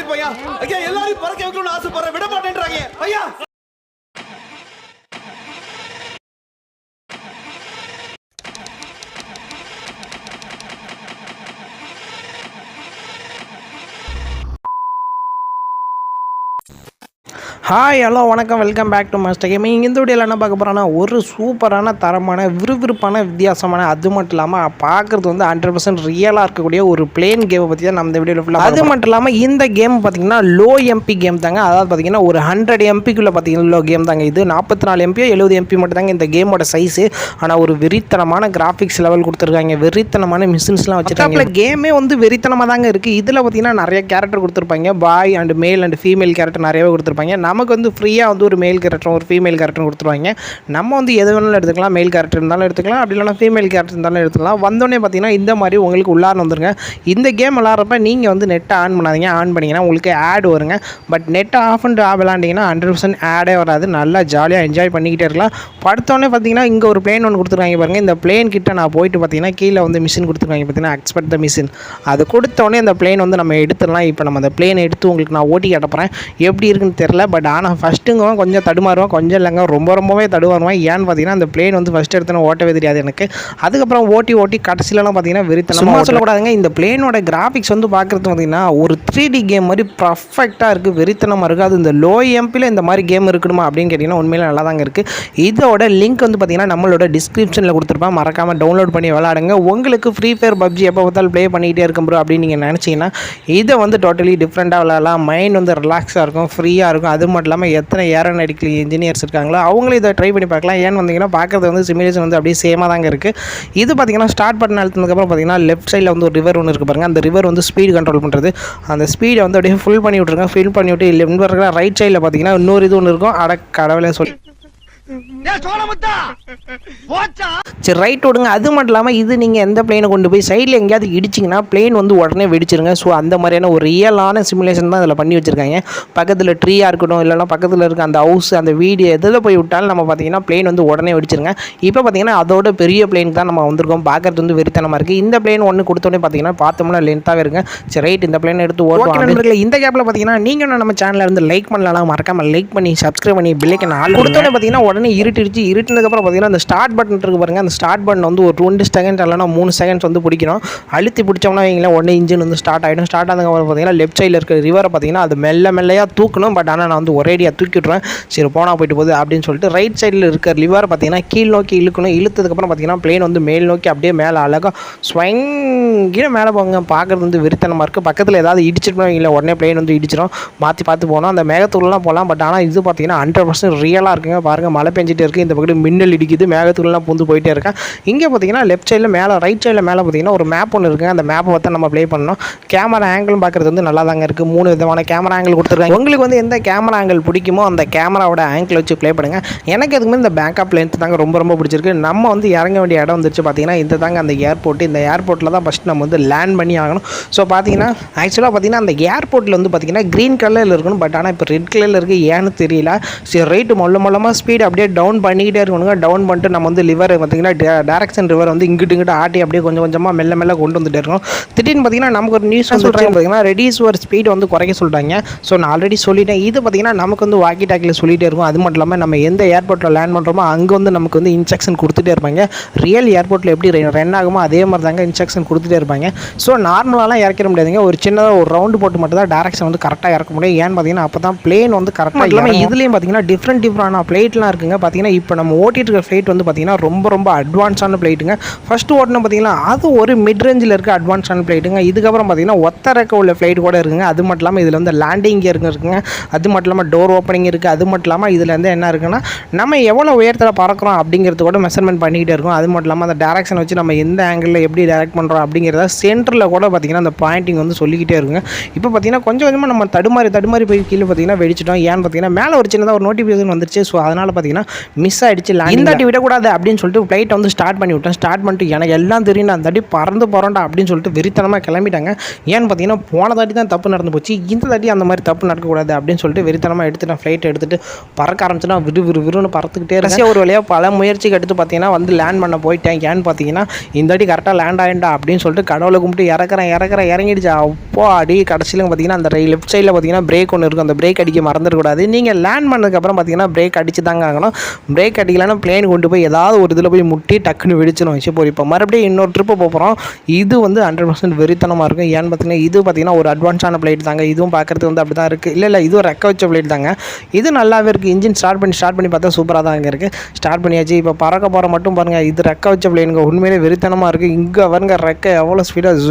மாத்திருப்பையா ஐயா எல்லாரையும் பறக்க வைக்கணும்னு ஆசைப்படுறேன். விட மாட்டேன்றாங்க ஐயா ஹாய் ஹலோ வணக்கம். Welcome back to master gaming இந்த வீடியோவில் என்ன பார்க்க போகிறோன்னா ஒரு சூப்பரான தரமான விறுவிறுப்பான வித்தியாசமான அது மட்டும் இல்லாமல் பார்க்குறது வந்து ஹண்ட்ரட் பர்சன்ட் ரியலாக இருக்கக்கூடிய ஒரு பிளேன் கேமை பற்றி தான் நம்ம இந்த வீடியோவில் ஃபுல்லாக அது மட்டும் இல்லாமல் இந்த கேம் பார்த்தீங்கன்னா லோ எம்பி கேம் தாங்க. அதாவது பார்த்தீங்கன்னா ஒரு ஹண்ட்ரட் எம்பிக்குள்ளே பார்த்தீங்கன்னா லோ கேம் தாங்க. இது நாற்பத்தி நாலு எம்பியோ எழுபது எம்பி மட்டும் தாங்க இந்த கேமோட சைஸு ஆனால் ஒரு வெறித்தனமான கிராஃபிக்ஸ் லெவல் கொடுத்துருக்காங்க. வெறித்தனமான மிஷின்ஸ்லாம் வச்சுருக்காங்க. கேமே வந்து வெறித்தனமாக தாங்க இருக்குது இதில் பார்த்தீங்கன்னா நிறைய கேரக்டர் கொடுத்துருப்பாங்க. Boy and male and female character நிறையவே கொடுத்துருப்பாங்க. நமக்கு வந்து ஃப்ரீயாக வந்து ஒரு மேல் கேரக்டர் ஒரு ஃபீமேல் கேரக்டர் கொடுத்துருவாங்க. நம்ம வந்து எது வேணாலும் எடுத்துக்கலாம். மேல் கேரக்டர் இருந்தாலும் எடுத்துக்கலாம். அப்படி இல்லைனா ஃபீமேல் கேரக்டர் இருந்தாலும் எடுத்துக்கலாம். வந்தோடனே பார்த்தீங்கன்னா இந்த மாதிரி உங்களுக்கு உள்ளார வந்துருங்க. இந்த கேம் விளாட்றப்ப நீங்கள் வந்து நெட்டை ஆன் பண்ணாதீங்க. ஆன் பண்ணிங்கன்னா உங்களுக்கு ஆட் வருங்க. பட் நெட்டை ஆஃப் பண்ணிட்டு விளாண்டிங்கன்னா ஹண்ட்ரட் பர்சன்ட் ஆடே வராது. நல்லா ஜாலியாக என்ஜாய் பண்ணிக்கிட்டே இருக்கலாம். படுத்தோடனே பார்த்தீங்கன்னா இங்கே ஒரு பிளேன் ஒன்று கொடுத்துருக்காங்க பாருங்கள் இந்த பிளேன் கிட்ட நான் போயிட்டு பார்த்தீங்கன்னா கீழே வந்து மிஷின் கொடுத்துருக்காங்க பார்த்தீங்கன்னா எக்ஸ்பர்ட் த மிஷின் அது கொடுத்தோடனே அந்த பிளேன் வந்து நம்ம எடுத்துடலாம். இப்போ நம்ம அந்த பிளேன் எடுத்து உங்களுக்கு நான் ஓட்டி கிடப்புறேன் எப்படி இருக்குன்னு தெரில பட் ஆனால் ஃபஸ்ட்டுங்க கொஞ்சம் தடுமாறுவான். கொஞ்சம் இல்லைங்க ரொம்ப ரொம்பவே தடுமாறுவான். ஏன்னு பார்த்தீங்கன்னா அந்த பிளேன் வந்து ஃபஸ்ட் எடுத்து ஓட்டவே தெரியாது எனக்கு. அதுக்கப்புறம் ஓட்டி ஓட்டி கடைசிலலாம் பார்த்தீங்கன்னா வெறித்தனமாக சொல்லக்கூடாதுங்க இந்த பிளேனோட கிராஃபிக்ஸ் வந்து பார்க்குறது பார்த்தீங்கன்னா ஒரு த்ரீ டி கேம் மாதிரி பர்ஃபெக்டாக இருக்குது வெறித்தனமாக இருக்குது அது இந்த லோ எம்பியில் இந்த மாதிரி கேம் இருக்கணுமா அப்படின்னு கேட்டிங்கன்னா உண்மையிலே நல்லா தாங்க இருக்குது இதோட லிங்க் வந்து பார்த்தீங்கன்னா நம்மளோட டிஸ்கிரிப்ஷனில் கொடுத்துருப்பேன். மறக்காமல் டவுன்லோட் பண்ணி விளாடுங்க உங்களுக்கு ஃப்ரீ ஃபயர் பப்ஜி எப்போ பார்த்தாலும் ப்ளே பண்ணிக்கிட்டே இருக்கும் ப்ரோ அப்படின்னு நீங்கள் நினச்சிங்கன்னா இதை வந்து டோட்டலி டிஃப்ரெண்ட்டாக விளாடலாம் மைண்ட் வந்து ரிலாக்ஸாக இருக்கும் ஃப்ரீயாக இருக்கும். அது மட்டும் இல்லாமல் எத்தனை ஏரோநாட்டிக்கல் இன்ஜினியர்ஸ் இருக்காங்களோ அவங்களும் இதை ட்ரை பண்ணி பார்க்கலாம். ஏன்னு வந்தீங்கன்னா பார்க்குறது வந்து சிமுலேஷன் வந்து அப்படியே சேமாக தாங்க இருக்குது இது பார்த்தீங்கன்னா ஸ்டார்ட் பண்ண அழுத்தினதுக்கப்புறம் பார்த்தீங்கன்னா லெஃப்ட் சைடில் வந்து ஒரு ரிவர் ஒன்று இருக்குது பாருங்கள் அந்த ரிவர் வந்து ஸ்பீடு கண்ட்ரோல் பண்ணுறது அந்த ஸ்பீடை வந்து அப்படியே ஃபுல் பண்ணி விட்ருங்க ஃபில் பண்ணி விட்டு இல்லை இருக்கிற ரைட் சைடில் பார்த்தீங்கன்னா இன்னொரு இது ஒன்று இருக்கும். அட கடவுளை சொல்லி சரி ரைட் விடுங்க. அது மட்டும் இல்லாமல் இது நீங்கள் எந்த பிளேனை கொண்டு போய் சைடில் எங்கேயாவது இடிச்சிங்கன்னா பிளேன் வந்து உடனே வெடிச்சிருங்க. ஸோ அந்த மாதிரியான ஒரு ரியலான சிமுலேஷன் தான் இதில் பண்ணி வச்சுருக்காங்க. பக்கத்தில் ட்ரீயாக இருக்கட்டும் இல்லைனா பக்கத்தில் இருக்க அந்த ஹவுஸ் அந்த வீடு எதில் போய் விட்டாலும் நம்ம பார்த்தீங்கன்னா பிளேன் வந்து உடனே வெடிச்சிருங்க. இப்போ பார்த்தீங்கன்னா அதோட பெரிய பிளேன் தான் நம்ம வந்திருக்கோம். பார்க்கறது வந்து வெறித்தனமாக இருக்குது இந்த பிளேன் ஒன்று கொடுத்தோடனே பார்த்தீங்கன்னா பார்த்தோம்னா லென்த்தாகவே இருக்குங்க சரி ரைட் இந்த பிளேன் எடுத்து ஓட்டுவாங்க இந்த கேப்பில் பார்த்தீங்கன்னா நீங்கள் நம்ம சேனலில் இருந்து லைக் பண்ணலாம் மறக்காமல் லைக் பண்ணி சப்ஸ்கிரைப் பண்ணி பில்லைக்கு நாள் கொடுத்தோன்னே பார்த்தீங்கன்னா உடனே இருட்டிடுச்சு. இருட்டினதுக்கப்புறம் பார்த்தீங்கன்னா அந்த ஸ்டார்ட் பட்டன் இருக்கு பாருங்கள் அந்த ஸ்டார்ட் பட்டன் வந்து ஒரு ரெண்டு செகண்ட் இல்லைனா மூணு செகண்ட்ஸ் வந்து பிடிக்கணும். அழுத்தி பிடிச்சோம்னா வைங்களேன் உடனே இன்ஜின் வந்து ஸ்டார்ட் ஆகிடும் ஸ்டார்ட் ஆனதுக்கப்புறம் பார்த்தீங்கன்னா லெஃப்ட் சைடில் இருக்கிற ரிவரை பார்த்தீங்கன்னா அது மெல்ல மெல்லையாக தூக்கணும். பட் ஆனால் நான் வந்து ஒரேடியாக தூக்கி சரி போனால் போயிட்டு போகுது அப்படின்னு சொல்லிட்டு ரைட் சைடில் இருக்கிற லிவர் பார்த்தீங்கன்னா கீழ் நோக்கி இழுக்கணும். இழுத்ததுக்கப்புறம் பார்த்தீங்கன்னா பிளேன் வந்து மேல் நோக்கி அப்படியே மேலே அழகாக கீழே மேலே போங்க. பார்க்குறது வந்து வெறித்தனமாக இருக்குது பக்கத்தில் ஏதாவது இடிச்சிட்டு இல்லை உடனே பிளேன் வந்து இடிச்சிடும் மாற்றி பார்த்து போனோம் அந்த மேகத்தூள்லாம் போகலாம். பட் ஆனால் இது பார்த்தீங்கன்னா ஹண்ட்ரட் பர்சன்ட் ரியலாக இருக்குங்க. பாருங்கள் மழை பெஞ்சிட்டே இருக்குது இந்த பக்கம் மின்னல் இடிக்குது. மேகத்தூள்லாம் பூந்து போயிட்டே இருக்கேன் இங்கே பார்த்தீங்கன்னா லெஃப்ட் சைடில் மேலே ரைட் சைடில் மேலே பார்த்தீங்கன்னா ஒரு மேப் ஒன்று இருக்குது அந்த மேப்பை பார்த்து நம்ம ப்ளே பண்ணணும். கேமரா ஆங்கிளும் பார்க்குறது வந்து நல்லா தாங்க இருக்குது மூணு விதமான கேமரா ஆங்கிள் கொடுத்துருக்காங்க. உங்களுக்கு வந்து எந்த கேமரா ஆங்கிள் பிடிக்குமோ அந்த கேமராவோட ஆங்கிள் வச்சு ப்ளே பண்ணுங்கள் எனக்கு எதுக்குமே இந்த பேக்கப் லென்த் தாங்க ரொம்ப ரொம்ப பிடிச்சிருக்கு. நம்ம வந்து இறங்க வேண்டிய இடம் வந்துருச்சு பார்த்தீங்கன்னா இந்த தாங்க அந்த ஏர்போர்ட் இந்த ஏர்போர்ட்டில் தான் ஃபஸ்ட் நம்ம வந்து லேண்ட் பண்ணி ஆகணும். ஸோ பார்த்தீங்கன்னா ஆக்சுவலாக பார்த்தீங்கன்னா அந்த ஏர்போர்ட்டில் வந்து பார்த்தீங்கன்னா க்ரீன் கலரில் இருக்கணும். பட் ஆனால் இப்போ ரெட் கலரில் இருக்குது ஏன்னு தெரியல. சரி ரைட்டு மொல்ல மொல்லமாக ஸ்பீட் அப்படியே டவுன் பண்ணிக்கிட்டே இருக்கணுங்க. டவுன் பண்ணிட்டு நம்ம வந்து லிவர் பார்த்தீங்கன்னா டேரக்ஷன் ரிவர் வந்து இங்கிட்டு இங்கிட்டு ஆட்டி அப்படியே கொஞ்சம் கொஞ்சமாக மெல்ல மெல்ல கொண்டு வந்துட்டே இருக்கணும். திடீர்னு பார்த்தீங்கன்னா நமக்கு ஒரு நியூஸ் சொல்கிறாங்க பார்த்தீங்கன்னா ரெடியூஸ் ஒரு ஸ்பீட் வந்து குறைக்க சொல்லிட்டாங்க ஸோ நான் ஆல்ரெடி சொல்லிட்டேன். இது பார்த்தீங்கன்னா நமக்கு வந்து வாக்கி டாக்கில் சொல்லிட்டே இருக்கும். அது மட்டும் இல்லாமல் நம்ம எந்த ஏர்போர்ட்டில் லேண்ட் பண்ணுறோமோ அங்கே வந்து நமக்கு வந்து இன்ஸ்ட்ரக்ஷன் கொடுத்துட்டே இருப்பாங்க. ரியல் ஏர்போர்ட்டில் எப்படி ரன் ஆகுமோ அதே மாதிரி தாங்க இன்ஸ்ட்ரக்ஷன் கொடுத்துட்டே இருப்பாங்க. ஸோ நார்மலாலாம் இறக்கிற முடியாதுங்க. ஒரு சின்னதாக ஒரு ரவுண்டு போட்டு மட்டும் தான் டேரக்ஷன் வந்து கரெக்டாக இறக்க முடியும். ஏன்னு பார்த்தீங்கன்னா அப்போ தான் பிளேன் வந்து கரெக்டாக இல்லாமல் இதுலேயும் பார்த்தீங்கன்னா டிஃப்ரெண்ட் டிஃப்ரெண்டான ஃப்ளைட்லாம் ஃப்ளைட்டுங்க. பார்த்தீங்கன்னா இப்போ நம்ம ஓட்டிட்டு இருக்க ஃப்ளைட் வந்து பார்த்தீங்கன்னா ரொம்ப ரொம்ப அட்வான்ஸான ஃப்ளைட்டுங்க. ஃபஸ்ட்டு ஓட்டணும் பார்த்தீங்கன்னா அது ஒரு மிட் ரேஞ்சில் இருக்க அட்வான்ஸான ஃப்ளைட்டுங்க. இதுக்கப்புறம் பார்த்தீங்கன்னா ஒத்தரக்க உள்ள ஃப்ளைட் கூட இருக்குங்க. அது மட்டும் இல்லாமல் இதில் வந்து லேண்டிங் கியர் இருக்குங்க. அது மட்டும் இல்லாமல் டோர் ஓப்பனிங் இருக்குது அது மட்டும் இல்லாமல் இதில் வந்து என்ன இருக்குன்னா நம்ம எவ்வளோ உயரத்தில் பறக்கிறோம் அப்படிங்கிறது கூட மெஷர்மெண்ட் பண்ணிக்கிட்டே இருக்கும். அது மட்டும் இல்லாமல் அந்த டேரக்ஷன் வச்சு நம்ம எந்த ஆங்கிளில் எப்படி டேரக்ட் பண்ணுறோம் அப்படிங்கிறத சென்டரில் கூட பார்த்தீங்கன்னா அந்த பாயிண்டிங் வந்து சொல்லிக்கிட்டே இருக்குங்க. இப்போ பார்த்தீங்கன்னா கொஞ்சம் கொஞ்சமாக நம்ம தடுமாறி தடுமாறி போய் கீழே பார்த்தீங்கன்னா வெடிச்சிட்டோம். ஏன்னு பார்த்தீங்கன்னா மேலே ஒரு சின்னதாக ஒரு நோட்டிஃபிகேஷன் வந்துருச்சு. ஸோ அதனால் பார்த்தீங்கன்னா பார்த்தீங்கன்னா மிஸ் ஆகிடுச்சு இந்த தாட்டி விடக்கூடாது அப்படின்னு சொல்லிட்டு ஃப்ளைட்டை வந்து ஸ்டார்ட் பண்ணி விட்டேன். ஸ்டார்ட் பண்ணிட்டு எனக்கு எல்லாம் தெரியும். அந்த தாட்டி பறந்து போகிறோம்டா அப்படின்னு சொல்லிட்டு வெறித்தனமாக கிளம்பிட்டாங்க. ஏன்னு பார்த்தீங்கன்னா போன தாட்டி தான் தப்பு நடந்து போச்சு. இந்த தாட்டி அந்த மாதிரி தப்பு நடக்கக்கூடாது அப்படின்னு சொல்லிட்டு வெறித்தனமாக எடுத்துட்டேன் ஃப்ளைட் எடுத்துட்டு பறக்க ஆரம்பிச்சுனா விறு விறு விறுன்னு பறத்துக்கிட்டே இருக்கேன். ஒரு வழியாக பல முயற்சிக்கு எடுத்து பார்த்தீங்கன்னா வந்து லேண்ட் பண்ண போயிட்டேன். ஏன்னு பார்த்தீங்கன்னா இந்த தாட்டி கரெக்டாக லேண்ட் ஆகிண்டா அப்படின்னு சொல்லிட்டு கடவுளை கும்பிட்டு இறக்குறேன் இறக்குறேன் இறங்கிடுச்சு. அப்போ அடி கடைசியில் பார்த்தீங்கன்னா அந்த லெஃப்ட் சைடில் பார்த்தீங்கன்னா பிரேக் ஒன்று இருக்கும் அந்த பிரேக் அடிக்க மறந்துடக்கூடாது. நீங்கள் லேண்ட் பண்ணதுக்கப்புறம் பார்த்தீங்கன்னா பிரேக் அடிச்சு தாங்க ஆகணும் பிரேக் அடிக்கலைன்னா பிளேன் கொண்டு போய் ஏதாவது ஒரு இதில் போய் முட்டி டக்குன்னு வெடிச்சிடும் இப்போ இப்போ மறுபடியும் இன்னொரு ட்ரிப்பு போகிறோம் இது வந்து ஹண்ட்ரட் பர்சன்ட் வெறித்தனமாக இருக்கும் ஏன்னு பார்த்தீங்கன்னா இது பார்த்தீங்கன்னா ஒரு அட்வான்ஸான பிளேட் தாங்க. இதுவும் பார்க்குறதுக்கு வந்து அப்படி தான் இருக்குது இல்லை இல்லை இதுவும் ரெக்க வச்ச பிளேட் தாங்க. இது நல்லாவே இருக்குது இன்ஜின் ஸ்டார்ட் பண்ணி ஸ்டார்ட் பண்ணி பார்த்தா சூப்பராக தான் இங்கே இருக்குது ஸ்டார்ட் பண்ணியாச்சு. இப்போ பறக்க போகிற மட்டும் பாருங்கள் இது ரெக்க வச்ச பிளேனுங்க உண்மையிலே வெறித்தனமாக இருக்குது இங்கே வருங்க ரெக்க எவ்வளோ ஸ்பீடாக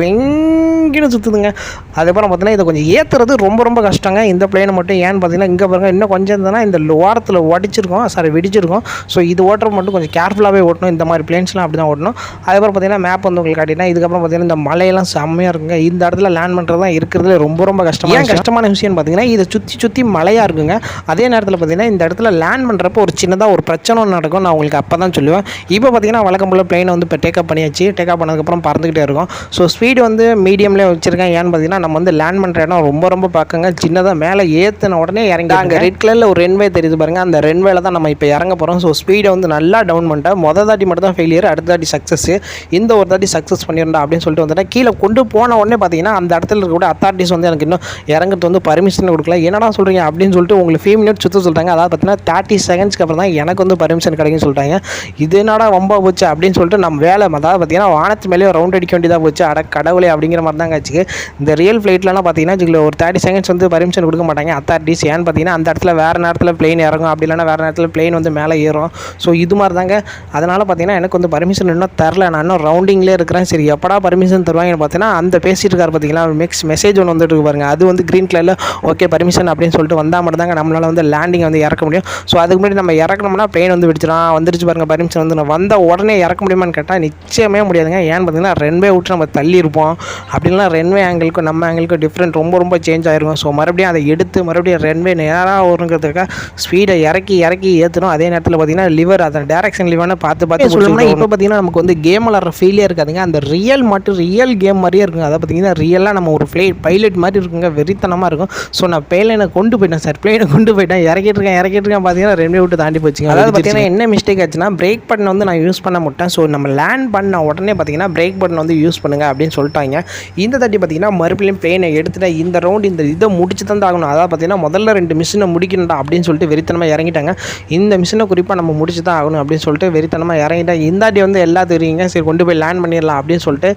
ஜெங்கின்னு சுற்றுதுங்க அதுக்கப்புறம் பார்த்தீங்கன்னா இதை கொஞ்சம் ஏற்றுறது ரொம்ப ரொம்ப கஷ்டங்க. இந்த பிளேனை மட்டும் ஏன்னு பார்த்தீங்கன்னா இங்கே பாருங்க இன்னும் கொஞ்சம் இருந்ததுன்னா இந்த ஓரத்தில் உடச்சிருக்கோம் சாரி வெடிச்சிருக்கோம். ஸோ இது ஓட்டுற மட்டும் கொஞ்சம் கேர்ஃபுல்லாகவே ஓட்டணும். இந்த மாதிரி பிளேன்ஸ்லாம் அப்படி தான் ஓட்டணும். அதுக்கப்புறம் பார்த்தீங்கன்னா மேப் வந்து உங்களுக்கு காட்டினா இதுக்கப்புறம் பார்த்தீங்கன்னா இந்த மலையெல்லாம் செம்மையாக இருக்குங்க. இந்த இடத்துல லேண்ட் பண்ணுறது தான் இருக்கிறதுல ரொம்ப ரொம்ப கஷ்டமாக ஏன் கஷ்டமான விஷயம் பார்த்தீங்கன்னா இதை சுற்றி சுற்றி மலையாக இருக்குங்க. அதே நேரத்தில் பார்த்தீங்கன்னா இந்த இடத்துல லேண்ட் பண்ணுறப்போ ஒரு சின்னதாக ஒரு பிரச்சனை நடக்கும். நான் உங்களுக்கு அப்போ தான் சொல்லுவேன். இப்போ பார்த்தீங்கன்னா வழக்கம் போல் பிளேனை வந்து இப்போ டேக்கப் பண்ணியாச்சு. டேக்கப் பண்ணதுக்கப்புறம் பறந்துக்கிட்டே இருக்கும். ஸோ ஸ்பீடு வந்து மீடியம்லேயே வச்சுருக்கேன். ஏன்னு பார்த்தீங்கன்னா நம்ம வந்து லேண்ட் பண்ணுற இடம் ரொம்ப ரொம்ப பார்க்குங்க சின்னதாக மேலே ஏற்றின உடனே இறங்கி அங்கே ரெட் கலரில் ஒரு ரென்வே தெரியுது பாருங்க. அந்த ரென்வேல தான் நம்ம இப்போ இறங்க போகிறோம் ஸோ ஸ்பீடை வந்து நல்லா டவுன் பண்ணிட்டேன் மொதல் தாட்டி மட்டும் தான் ஃபெயிலியர் அடுத்த தாட்டி சக்ஸஸ் இந்த ஒரு தாட்டி சக்ஸஸ் பண்ணியிருந்தா அப்படின்னு சொல்லிட்டு வந்துட்டேன் கீழே கொண்டு போன உடனே பார்த்தீங்கன்னா அந்த இடத்துல இருக்கக்கூடிய அத்தாரிட்டிஸ் வந்து எனக்கு இன்னும் இறங்குறது வந்து பர்மிஷன் கொடுக்கல. என்னடா சொல்கிறீங்க அப்படின்னு சொல்லிட்டு உங்களுக்கு ஃபீவ் மினிட்ஸ் சுற்ற சொல்லிட்டாங்க. அதாவது பார்த்தீங்கன்னா தேர்ட்டி செகண்ட்ஸ்க்கு அப்புறம் தான் எனக்கு வந்து பர்மிஷன் கிடைக்குன்னு சொல்லிட்டாங்க. இது என்னடா ரொம்ப போச்சு அப்படின்னு சொல்லிட்டு நம்ம வேலை அதாவது பார்த்தீங்கன்னா வானத்து மேலேயே ரவுண்ட் அடிக்க வேண்டியதாக போச்சு. அட கடவுளே அப்படிங்கிற மாதிரி தான் ஆச்சு இந்த ரியல் ஃப்ளைட்லலாம் பார்த்தீங்கன்னா ஒரு தேர்ட்டி செகண்ட்ஸ் வந்து பர்மிஷன் கொடுக்க மாட்டாங்க. அத்தாரிட்டிஸ் ஏன்னு பார்த்தீங்கன்னா அந்த இடத்துல வேறு நேரத்தில் பிளேன் இறங்கும். அப்படி இல்லைன்னா வேறு நேரத்தில் பிளேன் வந்து மேலே ஏறும். ஸோ இது மாதிரி தாங்க அதனால் பார்த்தீங்கன்னா எனக்கு வந்து பர்மிஷன் இன்னும் தரல. நான் இன்னும் ரவுண்டிங்லேயே இருக்கிறேன். சரி எப்படா பர்மிஷன் தருவாங்கன்னு பார்த்தீங்கன்னா அந்த பேசிட்டு இருக்கார் பார்த்தீங்களா மிக்ஸ் மெசேஜ் ஒன்று வந்துட்டு இருக்கு பாருங்க. அது வந்து க்ரீன் கலரில் ஓகே பர்மிஷன் அப்படின்னு சொல்லிட்டு வந்தால் மட்டும் தாங்க நம்மளால் வந்து லேண்டிங் வந்து இறக்க முடியும். ஸோ அதுக்கு முன்னாடி நம்ம இறக்கணும்னா பிளேன் வந்து விடுச்சிடும் வந்துருச்சு பாருங்க பர்மிஷன் வந்து. நான் வந்த உடனே இறக்க முடியுமான்னு கேட்டால் நிச்சயமே முடியாதுங்க. ஏன்னு பார்த்தீங்கன்னா ரென்வே விட்டு நம்ம தள்ளி இருப்போம். அப்படின்னா ரென்வே ஆங்கிளுக்கும் நம்ம ஆங்கிளுக்கும் டிஃப்ரெண்ட் ரொம்ப ரொம்ப சேஞ்ச் ஆயிருக்கும். ஸோ மறுபடியும் அதை எடுத்து மறுபடியும் ரென்வே நேராக வருங்கிறதுக்காக ஸ்பீடை இறக்கி இறக்கி ஏற்றணும் அதே நேரத்தில் பார்த்தீங்கன்னா லிவர் அந்த டேரக்ஷன் லிவர்னு பார்த்து பார்த்து சொல்லணும்னா இப்போ பார்த்தீங்கன்னா நமக்கு வந்து கேம் விளாட்ற ஃபீலே இருக்காதுங்க. அந்த ரியல் மட்டும் ரியல் கேம் மாதிரியே இருக்குங்க அதை பார்த்தீங்கன்னா ரியலாக நம்ம ஒரு ஃப்ளை பைலட் மாதிரி இருக்குங்க. வெறித்தனமாக இருக்கும். ஸோ நான் பிளேனை கொண்டு போயிட்டேன் சார் பிளேனை கொண்டு போயிட்டேன். இறக்கிட்டு இருக்கேன் இறக்கிட்டு இருக்கேன். பார்த்தீங்கன்னா ரெண்டு விட்டு தாண்டி போச்சுங்க. அதாவது பார்த்தீங்கன்னா என்ன மிஸ்டேக் ஆச்சுன்னா பிரேக் பட்டன் வந்து நான் யூஸ் பண்ண மாட்டேன். ஸோ நம்ம லேண்ட் பண்ண உடனே பார்த்தீங்கன்னா பிரேக் பட்டன் வந்து யூஸ் பண்ணுங்க அப்படின்னு சொல்லிட்டாங்க. இந்த தாட்டி பார்த்தீங்கன்னா மறுபடியும் பிளேனை எடுத்துட்டு இந்த ரவுண்ட் இந்த இதை முடிச்சு தான் ஆகணும். அதாவது பார்த்தீங்கன்னா முதல்ல ரெண்டு மிஷினை முடிக்கணும்டா அப்படின்னு சொல்லிட்டு வெறித்தனமாக இறங்கிட்டாங்க. இந்த மிஷினை குறிப்பாக நம்ம முடிச்சு தான் ஆகணும் அப்படின்னு சொல்லிட்டு வெறித்தனமாக இறங்கிட்டேன். இந்தாட்டி வந்து எல்லா தெரியுங்க சரி கொண்டு போய் லேண்ட் பண்ணிடலாம் அப்படின்னு சொல்லிட்டு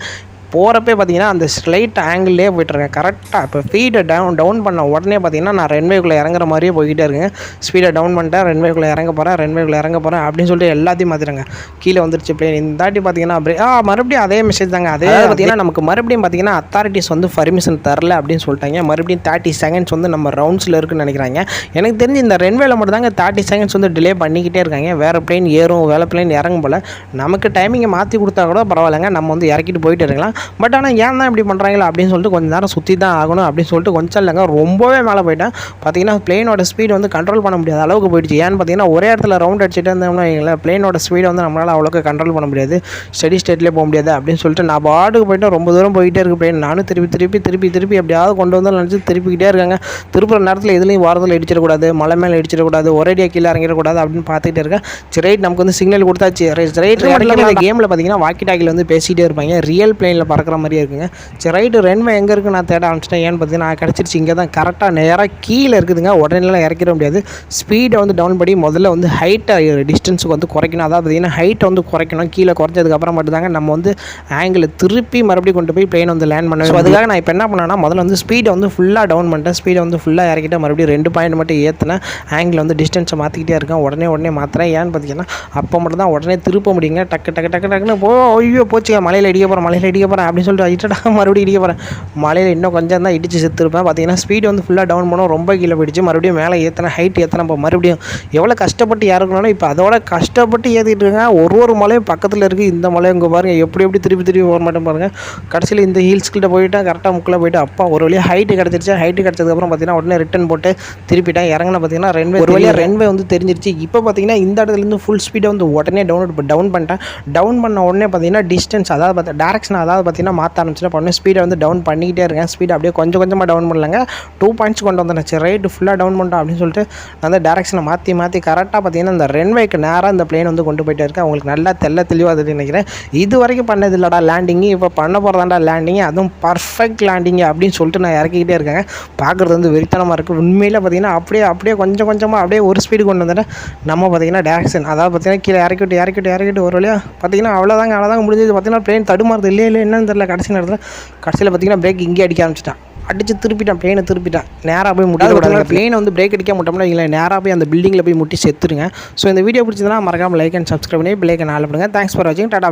போகிறப்பே பார்த்தீங்கன்னா அந்த ஸ்லைட் ஆங்கிள்லேயே போயிட்டுருக்கேன். கரெக்டாக இப்போ ஸ்பீடை டவுன் டவுன் பண்ண உடனே பார்த்தீங்கன்னா நான் ரென்வேக்குள்ளே இறங்குற மாதிரியே போய்கிட்டே இருக்கேன். ஸ்பீடை டவுன் பண்ணிட்டேன் ரென்வேக்குள்ளே இறங்க போகிறேன் ரென்வேக்குள்ளே இறங்க போகிறேன் அப்படின்னு சொல்லிட்டு எல்லாத்தையும் மாற்றிடுங்க கீழே வந்துருச்சு பிளேன் இந்த தாட்டி பார்த்தீங்கன்னா அப்படியே ஆ மறுபடியும் அதே மெசேஜ் தாங்க. அதே பார்த்தீங்கன்னா நமக்கு மறுபடியும் பார்த்தீங்கன்னா அத்தாரிட்டிஸ் வந்து பர்மிஷன் தரல அப்படின்னு சொல்லிட்டாங்க. மறுபடியும் தேர்ட்டி செகண்ட்ஸ் வந்து நம்ம ரவுண்ட்ஸில் இருக்குன்னு நினைக்கிறாங்க. எனக்கு தெரிஞ்சு இந்த ரென்வேல மட்டும் தாங்க தேர்ட்டி செகண்ட்ஸ் வந்து டிலே பண்ணிக்கிட்டே இருக்காங்க. வேறு பிளேன் ஏறும் வேறு பிளேன் இறங்கும் போல். நமக்கு டைமிங்கை மாற்றி கொடுத்தா கூட பரவாயில்லைங்க. நம்ம வந்து இறக்கிட்டு போயிட்டு இருக்கலாம். பட் ஆனால் ஏன் தான் இப்படி பண்ணுறாங்களா அப்படின்னு சொல்லிட்டு கொஞ்ச நேரம் சுற்றி தான் ஆகணும் அப்படின்னு சொல்லிட்டு கொஞ்சம் இல்லைங்க. ரொம்பவே மேலே போயிட்டேன். பார்த்தீங்கன்னா பிளேனோட ஸ்பீடு வந்து கண்ட்ரோல் பண்ண முடியாத அளவுக்கு போயிடுச்சு. ஏன்னு பார்த்தீங்கன்னா ஒரே இடத்துல ரவுண்ட் அடிச்சுட்டு இருந்தோம்னா வைங்களேன் பிளேனோட ஸ்பீடை வந்து நம்மளால் அவ்வளோக்கு கண்ட்ரோல் பண்ண முடியாது. ஸ்டெடி ஸ்டேட்லேயே போக முடியாது அப்படின்னு சொல்லிட்டு நான் பாட்டுக்கு போயிட்டு ரொம்ப தூரம் போயிட்டே இருக்கு பிளேன் நானும் திருப்பி திருப்பி திருப்பி திருப்பி எப்படியாவது கொண்டு வந்து நினச்சி திருப்பிக்கிட்டே இருக்காங்க. திருப்புற நேரத்தில் எதுலேயும் வாரத்தில் இடிச்சிடக்கூடாது மலை மேலே இடிச்சிடக்கூடாது ஒரேடியாக கீழே இறங்கிடக்கூடாது அப்படின்னு பார்த்துக்கிட்டே இருக்கேன். சரி ரைட் நமக்கு வந்து சிக்னல் கொடுத்தாச்சு. ரைட் ரைட் இந்த கேமில் பார்த்தீங்கன்னா வாக்கி டாக்கில் வந்து பேசிகிட்டே இருப்பாங்க. ரியல் பிளேனில் பறக்கிற மாதிரியே இருக்குங்க. சரி ரைட்டு ரென்மை எங்கே இருக்குது நான் தேட ஆரம்பிச்சிட்டேன். ஏன்னு பார்த்தீங்கன்னா கிடச்சிருச்சு. இங்கே தான் கரெக்டாக நேராக கீழே இருக்குதுங்க. உடனேலாம் இறக்கிட முடியாது. ஸ்பீடை வந்து டவுன் பண்ணி முதல்ல வந்து ஹைட்டை டிஸ்டன்ஸுக்கு வந்து குறைக்கணும். அதாவது பார்த்தீங்கன்னா ஹைட்டை வந்து குறைக்கணும். கீழே குறைஞ்சதுக்கப்புறம் மட்டும்தாங்க நம்ம வந்து ஆங்கிள் திருப்பி மறுபடியும் கொண்டு போய் பிளேன் வந்து லேண்ட் பண்ண அதுக்காக நான் இப்போ என்ன பண்ணேன்னா முதல்ல வந்து ஸ்பீடை வந்து ஃபுல்லாக டவுன் பண்ணிட்டேன். ஸ்பீடை வந்து ஃபுல்லாக இறக்கிட்டு மறுபடியும் ரெண்டு பாயிண்ட் மட்டும் ஏற்றினேன் ஆங்கிள் வந்து டிஸ்டன்ஸை மாற்றிக்கிட்டே இருக்கேன். உடனே உடனே மாற்றுறேன் ஏன்னு பார்த்தீங்கன்னா அப்போ மட்டும் தான் உடனே திருப்ப முடியுங்க. டக்கு டக்கு டக்கு டக்குன்னு போ ஐயோ போச்சுங்க. மலையில் இடிக்க போகிறேன் மலையில் இடிக்க போகிறேன் போகிறேன் அப்படின்னு சொல்லிட்டு இட்டடா மறுபடியும் இடிக்க போகிறேன் மலையில் இன்னும் கொஞ்சம் தான் இடிச்சு செத்துருப்பேன். பார்த்தீங்கன்னா ஸ்பீடு வந்து ஃபுல்லாக டவுன் பண்ணோம். ரொம்ப கீழே போயிடுச்சு. மறுபடியும் மேலே ஏற்றின ஹைட் ஏற்றின இப்போ மறுபடியும் எவ்வளோ கஷ்டப்பட்டு இறக்கணும்னா இப்போ அதோட கஷ்டப்பட்டு ஏற்றிட்டு இருக்கேன். ஒரு ஒரு மலையும் பக்கத்தில் இருக்குது இந்த மலை இங்கே பாருங்கள் எப்படி எப்படி திருப்பி திருப்பி போக மாட்டேன் பாருங்கள் கடைசியில் இந்த ஹீல்ஸ் கிட்ட போயிட்டேன். கரெக்டாக முக்கில் போயிட்டு அப்பா ஒரு வழியாக ஹைட்டு கிடச்சிருச்சு. ஹைட்டு கிடச்சதுக்கப்புறம் பார்த்தீங்கன்னா உடனே ரிட்டன் போட்டு திருப்பிட்டேன். இறங்கின பார்த்தீங்கன்னா ரென்வே ஒரு வழியாக ரென்வே வந்து தெரிஞ்சிருச்சு. இப்போ பார்த்தீங்கன்னா இந்த இடத்துலேருந்து ஃபுல் ஸ்பீடை வந்து உடனே டவுன் டவுன் பண்ணிட்டேன். டவுன் பண்ண உடனே பார்த்தீங்கன்னா டிஸ்டன்ஸ் அதாவது பார்த்தா டேரக்ஷன் அதாவது பார்த்தீங்கன்னா மாற்ற ஆரம்பிச்சுட்டு பண்ணுவேன் ஸ்பீடை வந்து டவுன் பண்ணிக்கிட்டே இருக்கேன். ஸ்பீட் அப்படியே கொஞ்சம் கொஞ்சமாக டவுன் பண்ணலங்க. டூ பாயிண்ட்ஸ் கொண்டு வந்தேன். சரி ரைட்டு ஃபுல்லாக டவுன் பண்ணிட்டோம் அப்படின்னு சொல்லிட்டு அந்த வந்து டேரக்ஷனை மாற்றி மாற்றி கரெக்டாக பார்த்தீங்கன்னா இந்த ரென்வேக்கு நேராக இந்த பிளேன் வந்து கொண்டு போயிட்டே இருக்கேன். உங்களுக்கு நல்லா தெல்ல தெளிவாக அது நினைக்கிறேன். இது வரைக்கும் பண்ணது இல்லைடா லேண்டிங்கு இப்போ பண்ண போகிறதாண்டா லேண்டிங் அதுவும் பர்ஃபெக்ட் லேண்டிங் அப்படின்னு சொல்லிட்டு நான் இறக்கிக்கிட்டே இருக்கேன் பார்க்குறது வந்து வெறித்தனமாக இருக்குது உண்மையில் பார்த்தீங்கன்னா அப்படியே அப்படியே கொஞ்சம் கொஞ்சமாக அப்படியே ஒரு ஸ்பீடு கொண்டு வந்துட்டேன் நம்ம பார்த்தீங்கன்னா டேரக்ஷன் அதாவது பார்த்தீங்கன்னா கீழே இறக்கிட்டு இறக்கிட்டு இறக்கிட்டு ஒரு வழியாக பார்த்தீங்கன்னா அவ்வளோதாங்க அவ்வளோதாங்க முடிஞ்சது. பார்த்தீங்கன்னா பிளேன் தடுமாறுது. இல்லை என்ன என்னன்னு தெரியல கடைசி நேரத்தில் கடைசியில் பார்த்தீங்கன்னா பிரேக் இங்கே அடிக்க ஆரம்பிச்சிட்டான். அடிச்சு திருப்பிட்டான் பிளேனை திருப்பிட்டான். நேராக போய் முட்டி பிளேனை வந்து பிரேக் அடிக்க முட்டோம்னா இல்லை நேராக போய் அந்த பில்டிங்கில் போய் முட்டி செத்துருங்க. ஸோ இந்த வீடியோ பிடிச்சதுன்னா மறக்காமல் லைக் அண்ட் சப்ஸ்கிரைப் பண்ணி பிள்ளைக்கு நாள் பண்ணுங்கள் தேங்க்ஸ் ஃபார் வாட்சிங் டாடா